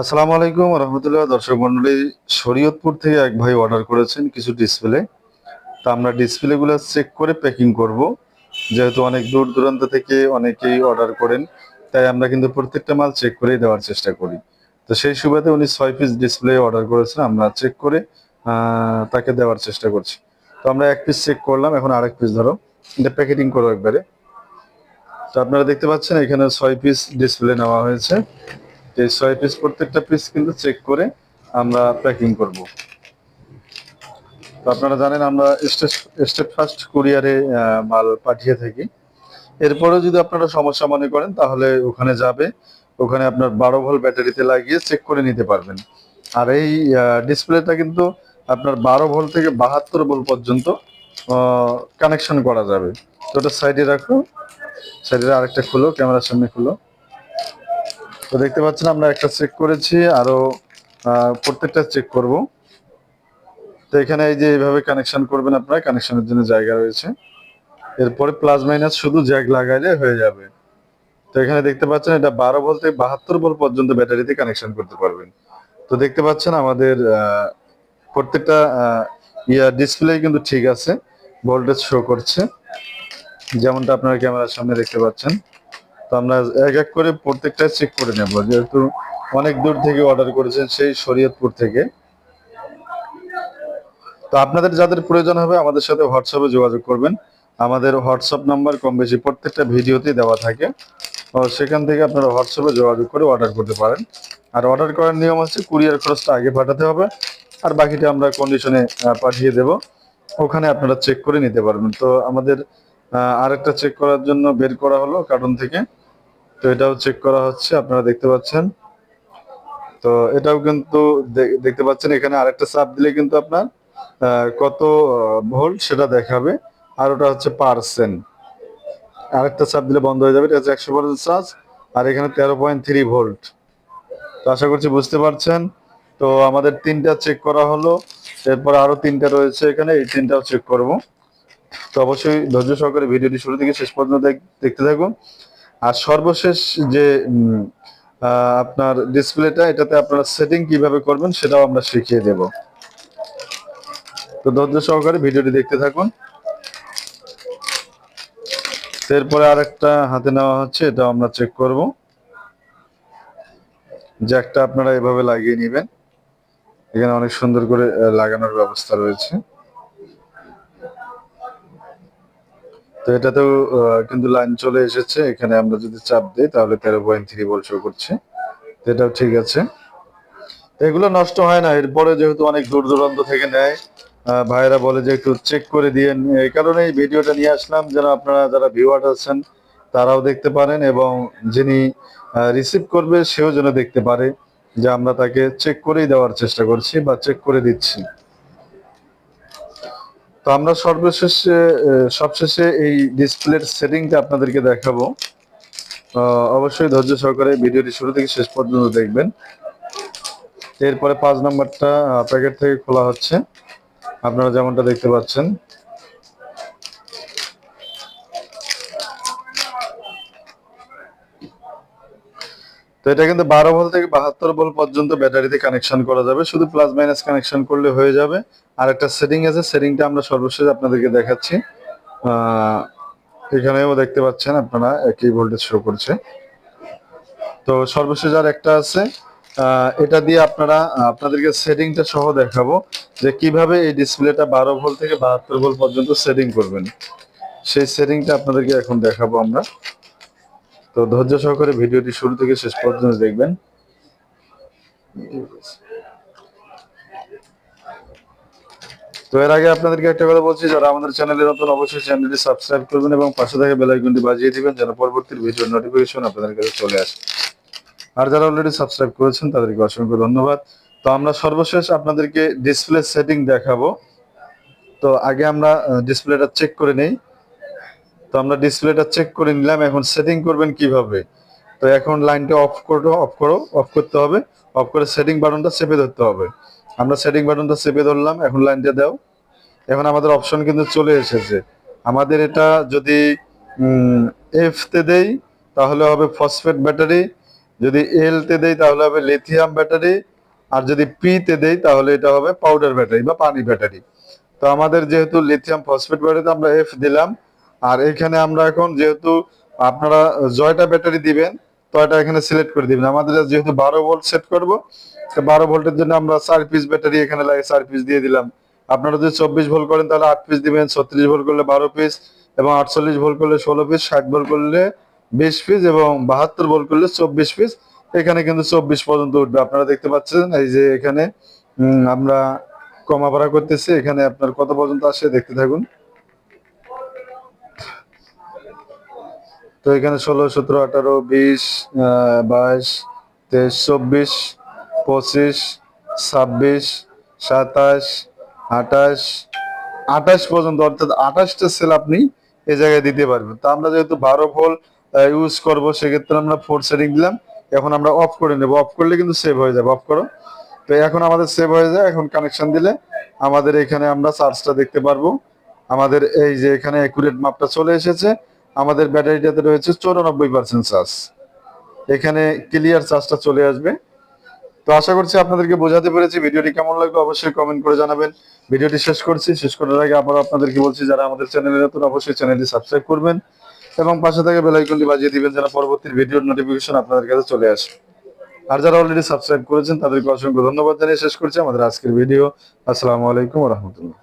আসসালামু আলাইকুম রহমতুল্লাহ। দর্শক মন্ডলী, শরীয়তপুর থেকে এক ভাই অর্ডার করেছেন কিছু ডিসপ্লে তা আমরা ডিসপ্লেগুলো চেক করে প্যাকিং করব। যেহেতু অনেক দূর দূরান্ত থেকে অনেকেই অর্ডার করেন, তাই আমরা কিন্তু প্রত্যেকটা মাল চেক করেই দেওয়ার চেষ্টা করি। তো সেই সুবাদে উনি ছয় পিস ডিসপ্লে অর্ডার করেছেন, আমরা চেক করে তাকে দেওয়ার চেষ্টা করছি। তো আমরা এক পিস চেক করলাম, এখন আরেক পিস ধরো। এটা প্যাকেটিং করো একবারে। তো আপনারা দেখতে পাচ্ছেন, এখানে ছয় পিস ডিসপ্লে নেওয়া হয়েছে। এই ছয় পিস প্রত্যেকটা পিস কিন্তু চেক করে আমরা প্যাকিং করব। তো আপনারা জানেন আমরা স্টেট ফার্স্ট কুরিয়ারে মাল পাঠিয়ে থাকি। এরপরেও যদি আপনারা সমস্যা মনে করেন, তাহলে ওখানে যাবে। ওখানে আপনার বারো ভোল্ট ব্যাটারিতে লাগিয়ে চেক করে নিতে পারবেন। আর এই ডিসপ্লেটা কিন্তু আপনার বারো ভোল্ট থেকে বাহাত্তর ভোল্ট পর্যন্ত কানেকশন করা যাবে। তো ওটা সাইডে রাখো সাইডে আরেকটা খুলো, ক্যামেরার সামনে খুলো। তো দেখতে পাচ্ছেন আমরা একটা চেক করেছি, আরও প্রত্যেকটা চেক করব। তো এখানে এই যে এইভাবে কানেকশন করবেন আপনারা কানেকশনের জন্য জায়গা রয়েছে। এরপরে প্লাস মাইনাস শুধু জ্যাক লাগাইলে হয়ে যাবে। তো এখানে দেখতে পাচ্ছেন এটা বারো ভোল্ট থেকে বাহাত্তর ভোল্ট পর্যন্ত ব্যাটারিতে কানেকশন করতে পারবেন। তো দেখতে পাচ্ছেন আমাদের প্রত্যেকটা ইয়া ডিসপ্লে কিন্তু ঠিক আছে ভোল্টেজ শো করছে। যেমনটা আপনারা ক্যামেরার সামনে দেখতে পাচ্ছেন। তো আমরা এক এক করে প্রত্যেকটা চেক করে নেব। যেহেতু অনেক দূর থেকে অর্ডার করেছেন সেই শরীয়তপুর থেকে। তো আপনাদের যাদের প্রয়োজন হবে আমাদের সাথে হোয়াটসঅ্যাপে যোগাযোগ করবেন। আমাদের হোয়াটসঅ্যাপ নাম্বার কম বেশি প্রত্যেকটা ভিডিওতেই দেওয়া থাকে। সেখান থেকে আপনারা হোয়াটসঅ্যাপে যোগাযোগ করে অর্ডার করতে পারেন। আর অর্ডার করার নিয়ম হচ্ছে কুরিয়ার খরচটা আগে পাঠাতে হবে। আর বাকিটা আমরা কন্ডিশনে পাঠিয়ে দেব। ওখানে আপনারা চেক করে নিতে পারবেন। তো আমাদের আরেকটা চেক করার জন্য বের করা হলো কার্টুন থেকে। তো এটাও চেক করা হচ্ছে, আপনারা দেখতে পাচ্ছেন। তো এটাও কিন্তু দেখতে পাচ্ছেন, এখানে আরেকটা চাপ দিলে কিন্তু আপনার কত ভোল্ট সেটা দেখাবে। আর ওটা হচ্ছে পার্সেন্ট আরেকটা চাপ দিলে বন্ধ হয়ে যাবে, এটা হচ্ছে একশো পার্সেন্ট চার্জ আর এখানে তেরো পয়েন্ট থ্রি ভোল্ট তো আশা করছি বুঝতে পারছেন। তো আমাদের তিনটা চেক করা হলো, এরপর আরও তিনটা রয়েছে এখানে, এই তিনটাও চেক করব। তো অবশ্যই ধৈর্য সহকারে ভিডিওটি শুরু থেকে শেষ পর্যন্ত দেখতে থাকুন। আর সর্বশেষ যে আপনার ডিসপ্লেটা, এটাতে আপনারা সেটিং কীভাবে করবেন সেটাও আমরা শিখিয়ে দেব। তো ধৈর্য সহকারে ভিডিওটি দেখতে থাকুন। এরপরে আরেকটা হাতে নেওয়া হচ্ছে, এটাও আমরা চেক করব। জ্যাকটা আপনারা এভাবে লাগিয়ে নেবেন। এখানে অনেক সুন্দর করে লাগানোর ব্যবস্থা রয়েছে। তো এটাতেও আহ, কিন্তু লাইন চলে এসেছে। এখানে আমরা যদি চাপ দিই তাহলে তেরো পয়েন্ট থ্রি ভোল্ট শো করছে। তো এটাও ঠিক আছে। এগুলো নষ্ট হয় না। এরপরে যেহেতু অনেক দূর দূরান্ত থেকে নেয় আহ, ভাইয়েরা বলে যে একটু চেক করে দিয়ে এই কারণে এই ভিডিওটা নিয়ে আসলাম। যেন আপনারা যারা ভিউয়ার আছেন তারাও দেখতে পারেন এবং যিনি রিসিভ করবে সেও যেন দেখতে পারে যে আমরা তাকে চেক করেই দেওয়ার চেষ্টা করছি বা চেক করে দিচ্ছি। তো আমরা সর্বশেষে সবশেষে এই ডিসপ্লের সেটিংটা আপনাদেরকে দেখাবো। অবশ্যই ধৈর্য সহকারে ভিডিওটি শুরু থেকে শেষ পর্যন্ত দেখবেন। এরপরে পাঁচ নাম্বারটা প্যাকেট থেকে খোলা হচ্ছে। আপনারা যেমনটা দেখতে পাচ্ছেন এটা কিন্তু বারো ভোল্ট থেকে বাহাত্তর ভোল্ট পর্যন্ত ব্যাটারিতে কানেকশন করা যাবে। শুধু প্লাস মাইনাস কানেকশন করলে হয়ে যাবে। আর একটা সেটিং আছে সেটিংটা আমরা সর্বশেষ আপনাদেরকে দেখাচ্ছি। এখানেও দেখতে পাচ্ছেন আপনারা একই ভোল্টেজ শো করছে। তো সর্বশেষ আর একটা আছে। এটা দিয়ে আপনারা, আপনাদেরকে সেটিংটা সহ দেখাবো যে কীভাবে এই ডিসপ্লেটা বারো ভোল্ট থেকে বাহাত্তর ভোল্ট পর্যন্ত সেটিং করবেন। সেই সেটিংটা আপনাদেরকে এখন দেখাবো আমরা। তো ধৈর্য সহকারে ভিডিওটি শুরু থেকে শেষ পর্যন্ত দেখবেন। তো এর আগে আপনাদেরকে একটা কথা বলছি, যারা আমাদের চ্যানেলে নতুন অবশ্যই চ্যানেলটি সাবস্ক্রাইব করবেন এবং পাশে থাকা বেল আইকনটি বাজিয়ে দিবেন, যেন পরবর্তী ভিডিওর নোটিফিকেশন আপনাদের কাছে চলে আসে। আর যারা অলরেডি সাবস্ক্রাইব করেছেন, তাদেরকে অসংখ্য ধন্যবাদ। তো আমরা সর্বশেষ আপনাদেরকে ডিসপ্লে সেটিং দেখাবো। তো আগে আমরা ডিসপ্লেটা চেক করে নেই। তো আমরা ডিসপ্লেটা চেক করে নিলাম, এখন সেটিং করবেন কীভাবে? তো এখন লাইনটা অফ করো অফ করো অফ করতে হবে। অফ করে সেটিং বাটনটা চেপে ধরতে হবে। আমরা সেটিং বাটনটা চেপে ধরলাম, এখন লাইনটা দাও। এখন আমাদের অপশন কিন্তু চলে এসেছে। আমাদের এটা যদি এফ তে দেই, তাহলে হবে ফসফেট ব্যাটারি যদি এল তে দেই, তাহলে হবে লিথিয়াম ব্যাটারি আর যদি পি তে দেই, তাহলে এটা হবে পাউডার ব্যাটারি বা পানি ব্যাটারি তো আমাদের যেহেতু লিথিয়াম ফসফেট ব্যাটারিতে আমরা এফ দিলাম। আর এখানে আমরা এখন যেহেতু আপনারা জয়টা ব্যাটারি দিবেন, তো এটা এখানে সিলেক্ট করে দিবেন। আমাদের যেহেতু বারো ভোল্ট সেট করব বারো ভোল্টের জন্য আমরা চার পিস ব্যাটারি এখানে লাগে চার পিস দিয়ে দিলাম। আপনারা যদি চব্বিশ ভোল্ট করেন, তাহলে আট পিস দিবেন, ছত্রিশ ভোল্ট করলে বারো পিস এবং আটচল্লিশ ভোল্ট করলে ষোলো পিস ষাট ভোল্ট করলে বিশ পিস এবং বাহাত্তর ভোল্ট করলে চব্বিশ পিস এখানে কিন্তু চব্বিশ পর্যন্ত উঠবে। আপনারা দেখতে পাচ্ছেন এই যে এখানে আমরা কমা ভাড়া করতেছি। এখানে আপনার কত পর্যন্ত আসে দেখতে থাকুন। তো এখানে ষোলো, সতেরো, আঠারো, বিশ বাইশ, তেইশ, চব্বিশ, পঁচিশ, ছাব্বিশ, সাতাশ, আঠাশ আঠাশ পর্যন্ত, অর্থাৎ আঠাশটা সেল আপনি এই জায়গায় দিতে পারবেন। তো আমরা যেহেতু বারো ভোল ইউজ করব, সেক্ষেত্রে আমরা ফোর সেটিং দিলাম। এখন আমরা অফ করে নেব। অফ করলে কিন্তু সেভ হয়ে যাবে। অফ করো। তো এখন আমাদের সেভ হয়ে যায়। এখন কানেকশন দিলে আমাদের এখানে আমরা চার্জটা দেখতে পারব। আমাদের এই যে এখানে একুরেট মাপটা চলে এসেছে। আমাদের ব্যাটারিটাতে রয়েছে চৌরানব্বই পার্সেন্ট চার্জ। এখানে ক্লিয়ার চার্জটা চলে আসবে। তো আশা করছি আপনাদেরকে বোঝাতে পেরেছি। ভিডিওটি কেমন লাগল অবশ্যই কমেন্ট করে জানাবেন। ভিডিওটি শেষ করছি। শেষ করার আগে আবার আপনাদেরকে বলছি, যারা আমাদের চ্যানেলে নতুন, অবশ্যই চ্যানেলটি সাবস্ক্রাইব করবেন এবং পাশে থেকে বেল আইকনটি বাজিয়ে দিবেন যেন পরবর্তী ভিডিওর নোটিফিকেশন আপনাদের কাছে চলে আসে। আর যারা অলরেডি সাবস্ক্রাইব করেছেন, তাদেরকে অসংখ্য ধন্যবাদ জানিয়ে শেষ করছি আমাদের আজকের ভিডিও আসসালামু আলাইকুম রহমতুল্লাহ।